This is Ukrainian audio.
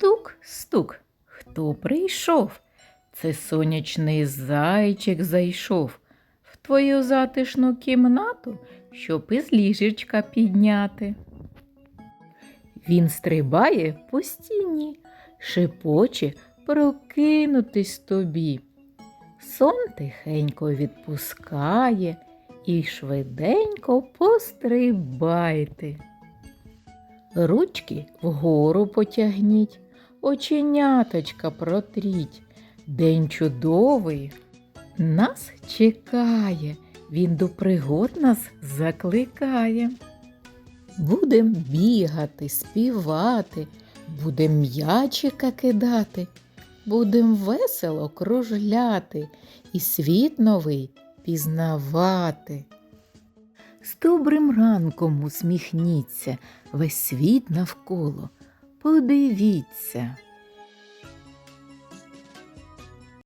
Стук, стук. Хто прийшов? Це сонячний зайчик зайшов в твою затишну кімнату, щоб із ліжечка підняти. Він стрибає по стіні, шепоче прокинутись тобі. Сон тихенько відпускає і швиденько пострибайте. Ручки вгору потягніть, оченяточка протріть. День чудовий нас чекає, він до пригод нас закликає. Будем бігати, співати, будем м'ячика кидати, будем весело кружляти і світ новий пізнавати. З добрим ранком усміхніться, весь світ навколо. Подивіться.